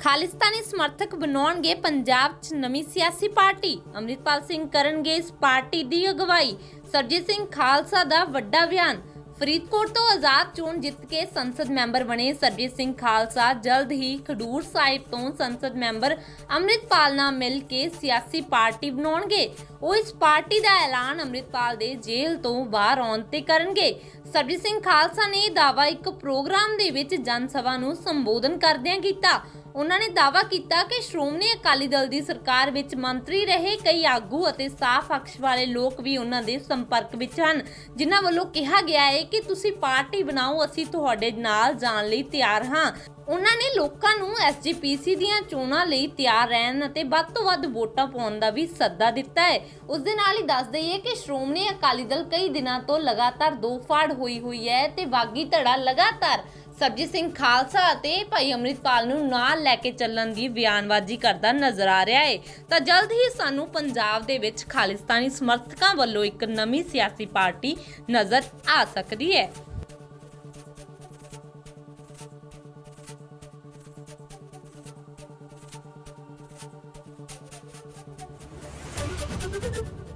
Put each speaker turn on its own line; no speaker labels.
ਖਾਲਿਸਤਾਨੀ ਸਮਰਥਕ ਬਣਾਉਣਗੇ ਪੰਜਾਬ 'ਚ ਨਵੀਂ ਸਿਆਸੀ ਪਾਰਟੀ। ਅੰਮ੍ਰਿਤਪਾਲ ਸਿੰਘ ਕਰਨਗੇ ਇਸ ਪਾਰਟੀ ਦੀ ਅਗਵਾਈ। ਸਰਜੀਤ ਸਿੰਘ ਖਾਲਸਾ ਦਾ ਵੱਡਾ ਬਿਆਨ। ਫਰੀਦਕੋਟ ਤੋਂ ਆਜ਼ਾਦ ਚੋਣ ਜਿੱਤ ਕੇ ਸੰਸਦ ਮੈਂਬਰ ਬਣੇ ਸਰਜੀਤ ਸਿੰਘ ਖਾਲਸਾ ਜਲਦ ਹੀ ਖਡੂਰ ਸਾਹਿਬ ਤੋਂ ਸੰਸਦ ਮੈਂਬਰ ਅੰਮ੍ਰਿਤਪਾਲ ਨਾਲ ਮਿਲ ਕੇ ਸਿਆਸੀ ਪਾਰਟੀ ਬਣਾਉਣਗੇ। ਉਹ ਇਸ ਪਾਰਟੀ ਦਾ ਐਲਾਨ ਅੰਮ੍ਰਿਤਪਾਲ ਦੇ ਜੇਲ੍ਹ ਤੋਂ ਬਾਹਰ ਆਉਣ ਤੇ ਕਰਨਗੇ। ਸਰਜੀਤ ਸਿੰਘ ਖਾਲਸਾ ਨੇ ਇਹ ਦਾਅਵਾ ਇੱਕ ਪ੍ਰੋਗਰਾਮ ਦੇ ਵਿੱਚ ਜਨ ਸਭਾ ਨੂੰ ਸੰਬੋਧਨ ਕਰਦਿਆਂ ਕੀਤਾ। ਉਹਨਾਂ ਨੇ ਦਾਅਵਾ ਕੀਤਾ ਕਿ ਸ਼੍ਰੋਮਣੀ ਅਕਾਲੀ ਦਲ ਦੀ ਸਰਕਾਰ ਵਿੱਚ ਮੰਤਰੀ ਰਹੇ ਕਈ ਆਗੂ ਅਤੇ ਸਾਫ਼ ਅਕਸ਼ ਵਾਲੇ ਲੋਕ ਵੀ ਉਹਨਾਂ ਦੇ ਸੰਪਰਕ ਵਿੱਚ ਹਨ, ਜਿਨ੍ਹਾਂ ਵੱਲੋਂ ਕਿਹਾ ਗਿਆ ਹੈ ਕਿ ਤੁਸੀਂ ਪਾਰਟੀ ਬਣਾਓ, ਅਸੀਂ ਤੁਹਾਡੇ ਨਾਲ ਜਾਣ ਲਈ ਤਿਆਰ ਹਾਂ। ਉਹਨਾਂ ਨੇ ਲੋਕਾਂ ਨੂੰ ਐਸਜੀਪੀਸੀ ਦੀਆਂ ਚੋਣਾਂ ਲਈ ਤਿਆਰ ਰਹਿਣ ਅਤੇ ਵੱਧ ਤੋਂ ਵੱਧ ਵੋਟਾਂ ਪਾਉਣ ਦਾ ਵੀ ਸੱਦਾ ਦਿੱਤਾ ਹੈ। ਉਸ ਦੇ ਨਾਲ ਹੀ ਦੱਸ ਦਈਏ ਕਿ ਸ਼੍ਰੋਮਣੀ ਅਕਾਲੀ ਦਲ ਕਈ ਦਿਨਾਂ ਤੋਂ ਲਗਾਤਾਰ ਦੋ ਫਾੜ ਹੋਈ ਹੋਈ ਹੈ ਤੇ ਬਾਗੀ ਧੜਾ ਲਗਾਤਾਰ ਸਰਜੀਤ ਸਿੰਘ ਖਾਲਸਾ ਅਤੇ ਭਾਈ ਅੰਮ੍ਰਿਤਪਾਲ ਨੂੰ ਨਾਲ ਲੈ ਕੇ ਚੱਲਣ ਦੀ ਬਿਆਨਬਾਜ਼ੀ ਕਰਦਾ ਨਜ਼ਰ ਆ ਰਿਹਾ ਹੈ। ਤਾਂ ਜਲਦ ਹੀ ਸਾਨੂੰ ਪੰਜਾਬ ਦੇ ਵਿੱਚ ਖਾਲਿਸਤਾਨੀ ਸਮਰਥਕਾਂ ਵੱਲੋਂ ਇੱਕ ਨਵੀਂ ਸਿਆਸੀ ਪਾਰਟੀ ਨਜ਼ਰ ਆ ਸਕਦੀ ਹੈ। you